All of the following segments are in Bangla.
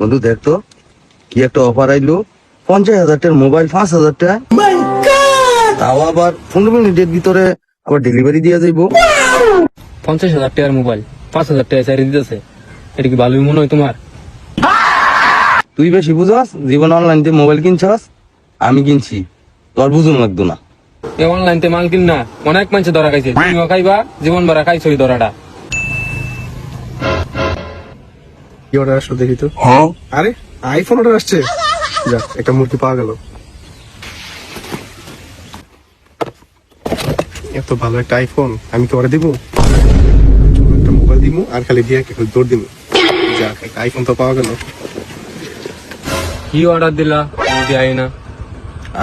বন্ধু দেখ তো কি একটা অফার আইলো? পঞ্চাশ হাজার টাকার মোবাইল পাঁচ হাজার টাকা। তাও আবার পনেরো মিনিটের ভিতরে আবার ডেলিভারি দিয়ে যাইবো। পঞ্চাশ হাজার টাকার মোবাইল পাঁচ হাজার টাকা চাইরে দিতেছে। এটা কি ভালোই মনে হয় তোমার? তুই বেশি বুঝাস জীবন অনলাইন দিয়ে মোবাইল কিনছস আমি কিনছি। তোর বুঝুন লাগতো না। এ অনলাইন তে মাল কিন না অনেক মানুষ ধরা খাইছে। তুমিও খাইবা জীবন ভরা খাইছো এই ধরাটা। কি অর্ডার আসলো দেখি তো। হ্যাঁ। আরে আইফোন অর্ডার আসছে। যাক একটা মূর্তি পাওয়া গেল। এত ভালো একটা আইফোন আমি তো অর্ডার দিব? একটা মোবাইল দিব আর খালি দিয়ে একটা দৌড় দিব যাক একটা আইফোন তো পাওয়া গেল। কি অর্ডার দিলা? যদি আই না।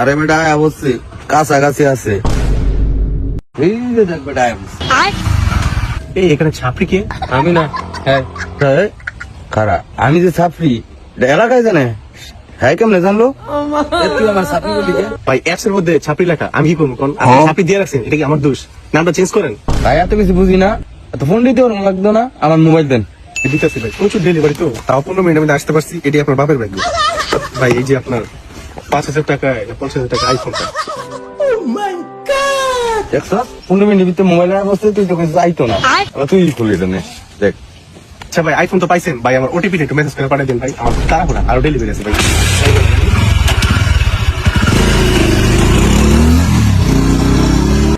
আরে বেটা আয় অবশ্যই কাছাকাছি আছে। এই যে দেখ বেটা আয়। এই এখানে ছাপড়ি কে? আমি না হ্যাঁ? খারা আমি যে এলাকায় জানে? হ্যাঁ কেমনে জানলো? আমার ছাপরি বলি কে? ভাই অ্যাপস এর মধ্যে ছাপড়ি লেখা আমি কি করব কোন? হ্যাঁ। ছাপড়ি দিয়ে রাখছেন এটা কি আমার দোষ? নামটা চেঞ্জ করেন। ভাই এত কিছু বুঝি না। এত ফোন দিতে ওরকম লাগতো না। আমার মোবাইল দেন। দিতেছি ভাই প্রচুর ডেলিভারি তো। তাও পনেরো মিনিটের মধ্যে আসতে পারছি এটি আপনার বাপের ভাগ্য। ভাই এই যে আপনার পাঁচ হাজার টাকা পঞ্চাশ হাজার টাকা আইফোনটা দেখছ পনেরো মিনিটের ভিতরে মোবাইল তুই তোকে যাইতো না। তুই খুলি এটা দেখ। আচ্ছা ভাই আইফোন তো পাইছেন। ভাই, আমার ওটিপি একটু মেসেজ করে পাঠিয়ে দিন ভাই। আমার তাড়াহুড়া, আরও ডেলিভারি আছে ভাই।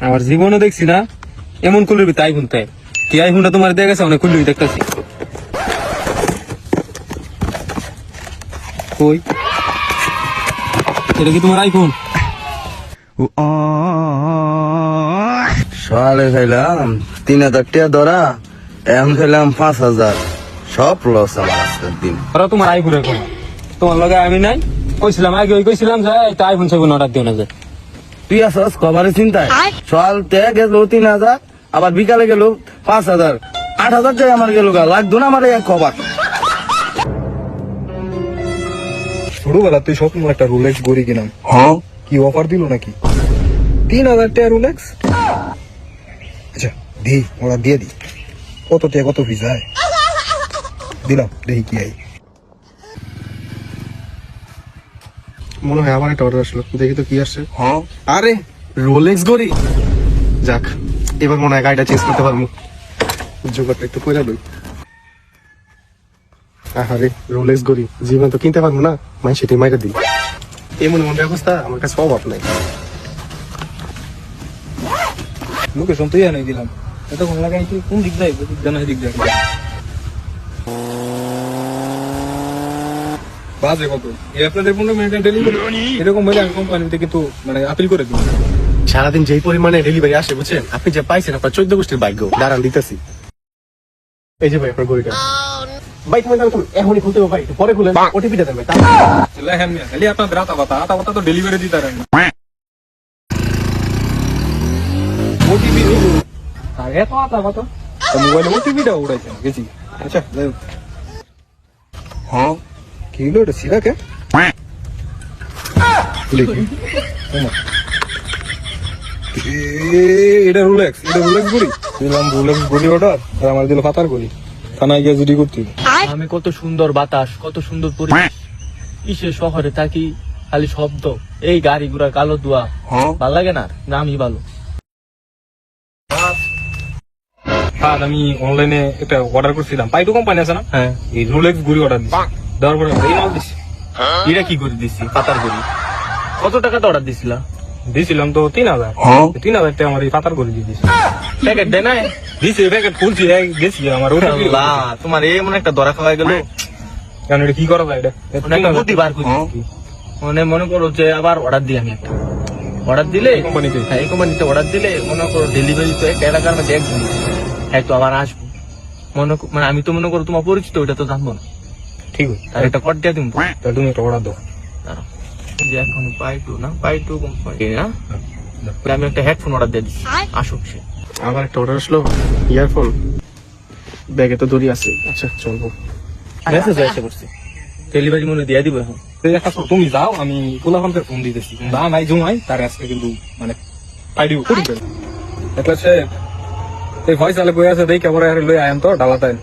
আমার জীবনও দেখছি না, এমন খুলবি তাই কি আইফোনটা তোমার দিয়ে গেছে? অনেক খুলবি দেখতেছি। কই? এটা কি তোমার আইফোন সকালে খাইলাম তিন হাজার টাকা ধরা। এখন খাইলাম পাঁচ হাজার। সব লস আমার আজকের দিন। ওরা তোমার আইফোন এখন তোমার লগে আমি নাই। কইছিলাম আগে ওই কইছিলাম যে এই আইফোন সেভেন অর্ডার দিও না যে। তুই আসস কভারের চিন্তায়? সকাল থেকে গেল তিন হাজার আবার বিকালে গেল পাঁচ হাজার। আট হাজার টাকা আমার গেল গা লাগতো না আমার এক কভার ছোটবেলা তুই স্বপ্ন একটা রোলেক্স গড়ি কিনাম। হ্যাঁ? কি অফার দিল নাকি? তিন হাজার টাকা রোলেক্স আচ্ছা দি ওরা দিয়ে দি। কত টাকা কত ফিস হয় দিলাম দেখি কি আই মনে হয় আবার একটা অর্ডার আসলো দেখি তো কি আসছে। হ্যাঁ। আরে রোলেক্স গড়ি যাক এবার মনে হয় গাড়িটা চেঞ্জ করতে পারব। জোগাড়টা একটু করে লই আরে রোলেক্স গড়ি জীবন তো কিনতে পারব না মাই সেটি মাইরা দিই। এমন এমন ব্যবস্থা আমার কাছে অভাব নাই। লোকেশন তুই এনে দিলাম। এতক্ষণ লাগাই তুই কোন দিক দিক জানা দিক বাজে কত? এই আপনাদের পনেরো মিনিটের ডেলিভারি এরকম হলে আমি কোম্পানিতে কিন্তু মানে আপিল করে দিই সারাদিন যেই পরিমাণে ডেলিভারি আসে বুঝছেন? আপনি যে পাইছেন আপনার চোদ্দ গোষ্ঠীর ভাগ্য। দাঁড়ান দিতেছি। এই যে ভাই আপনার গড়িটা ভাই তুমি তুমি এখনই খুলতে হবে ভাই পরে খুলে ওটিপিটা খালি আপনাদের আতা পাতা আতা পাতা তো ডেলিভারি দিতে পারেন আর এত আতা পাতা মোবাইলে ওটিপিটা উড়াইছেন গেছি। আচ্ছা যাই হ্যাঁ। কি হলো এটা সিরা কে? দেখি। ওমা। এ, এটা রোলেক্স এটা রোলেক্স গড়ি দিলাম রোলেক্স গড়ি অর্ডার আর আমার দিল পাতার গড়ি থানায় গিয়ে জুডি করতে আমি কত সুন্দর বাতাস কত সুন্দর পরিবেশ। ইসে শহরে থাকি খালি শব্দ। এই গাড়ি ঘোড়া কালো ধোয়া। হ্যাঁ। ভালো লাগে না? গ্রামই ভালো। আর আমি অনলাইনে একটা অর্ডার করছিলাম পাইটু কোম্পানি আছে না? হ্যাঁ। এই রোলেক্স ঘুরি অর্ডার দিছি। দেওয়ার পরে এই মাল দিছি। এটা কি করে দিছি? পাতার গড়ি কত টাকাতে অর্ডার দিছিলা? দিছিলাম তো তিন হাজার হ্যাঁ তিন হাজার টাকা আমার এই পাতার করে দিয়ে দিছি। প্যাকেট দেয় নাই? দিছি প্যাকেট খুলছি গেছি আমার তোমার এমন একটা দরা খাওয়া গেল। কারণ এটা কি করা যায় এটা বুদ্ধি বার করি মনে মনে করো যে আবার অর্ডার দিই আমি একটা। অর্ডার দিলে কোম্পানিতে? হ্যাঁ এই কোম্পানিতে অর্ডার দিলে মনে করো ডেলিভারি তো একটা এলাকার মধ্যে একদিন হ্যাঁ তো আবার আসব। মনে কর- মানে আমি তো মনে করো তোমার পরিচিত ওইটা তো জানব না। ঠিক আছে। তার একটা কট দিয়ে দিব তাহলে তুমি একটা অর্ডার দাও। যে এখন পাই টু না পাই টু কোম্পানি না? আমি একটা হেডফোন অর্ডার দিয়ে দিচ্ছি। আসুক সে। আবার একটা অর্ডার আসলো। ইয়ারফোন ব্যাগে তো দড়ি আছে। আচ্ছা চলবো। মেসেজ এসে করছে ডেলিভারি মনে দিয়ে দিব এখন। এই একটা শর্ত, তুমি যাও আমি কোলা ফোন ফোন দিতেছি। দা নাই জমাই তার আজকে কিন্তু মানে আইডিও করি ফেল এটা সে এই ভয়েস আলে বই আছে, দেই কেমন আর লই আয়াম তো ডালাতাই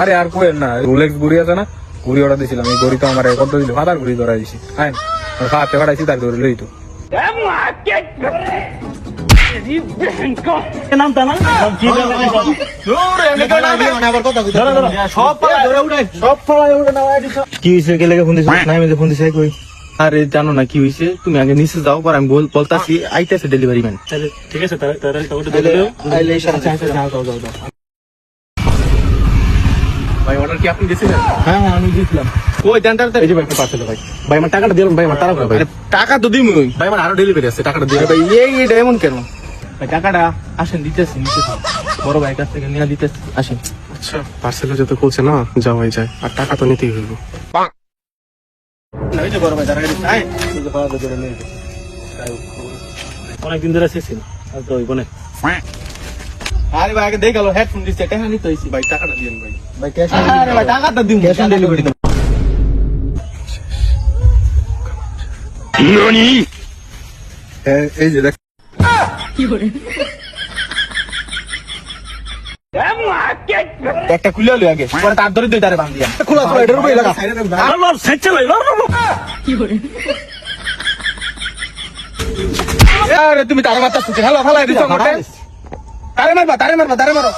আরে আর কোয়েন না রোলেক্স গুড়ি আছে না ঘুড়ি অর্ডার দিয়েছিলাম এই ঘড়ি তো আমার কত দিল, ফাদার ঘুড়ি ধরা দিছি হ্যাঁ খাওয়াতে ফাটাইছি, তার ধরে লই তো। কি হয়েছে ফোন দিছ? ফোন দিছি, কই? আরে জানো না কি হয়েছে তুমি আগে নিচে যাও পর আমি বল বলতাছি আইতেছে ডেলিভারি ম্যান ঠিক আছে আচ্ছা আচ্ছা যাও যাও যাও যাও। ভাই অর্ডার কি আপনি দিয়েছিলেন? হ্যাঁ হ্যাঁ আমি দিয়েছিলাম। ওই দেন তাড়াতাড়ি ভাই পার্সেল ভাই। ভাই আমার টাকাটা দিলাম ভাই আমার তাড়াতাড়ি ভাই। টাকা তো দিমু ভাই আমার আরও ডেলিভারি আছে টাকাটা দিয়ে ভাই এই এটা এমন কেন? ভাই টাকাটা আসেন দিতেছি নিতেছি। বড় ভাই কাছ থেকে নিয়ে দিতেছি আসেন। আচ্ছা পার্সেল যত খুলছে না যাওয়াই যায়। আর টাকা তো নিতেই হইব। ওই যে বড় ভাই আয় তুই তো পাওয়া ধরে নিয়ে অনেকদিন ধরে শেষ আর তো হইব আরে ভাই আগে দেখাল হেডফোন দিচ্ছে টাকা নিতে হইছি ভাই টাকাটা দিয়েন ভাই। ভাই ক্যাশ আরে ভাই টাকাটা দিমু ক্যাশ অন ডেলিভারি এই যে দেখ একটা খুলে লই আগে পরে তার ধরে দুই তারে বান্ধ দিয়া খোলা খোলা এটার উপরে লাগা। আরে লর সেচ্ছে লাই লর আরে তুমি তারে মারতা সুতে হ্যালো ফালাই দিছো মোটে তারে মারবা তারে মারবা তারে মারো।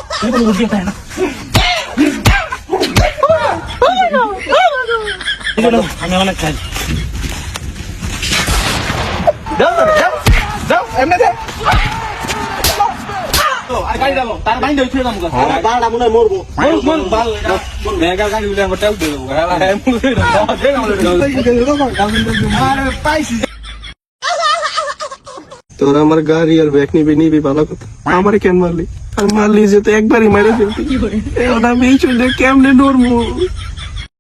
আমি অনেক খাই। যাও যাও, যাও যাও এমনে আর গাড়ি দাও তার বাইন্ড হইছে দাম কথা বাড়া মনে মরবো। বল বল। বাল মেগা গাড়ি উলে আমার তেল দেবো আরে মুই দাও পাইছি। তোর আমার গাড়ি আর ব্যাগ নিবি নিবি ভালো কথা। আমার কেন মারলি? আর মারলি যে তো একবারই মেরে ফেলতি। এখন আমি এই চলে কেমনে নড়বো?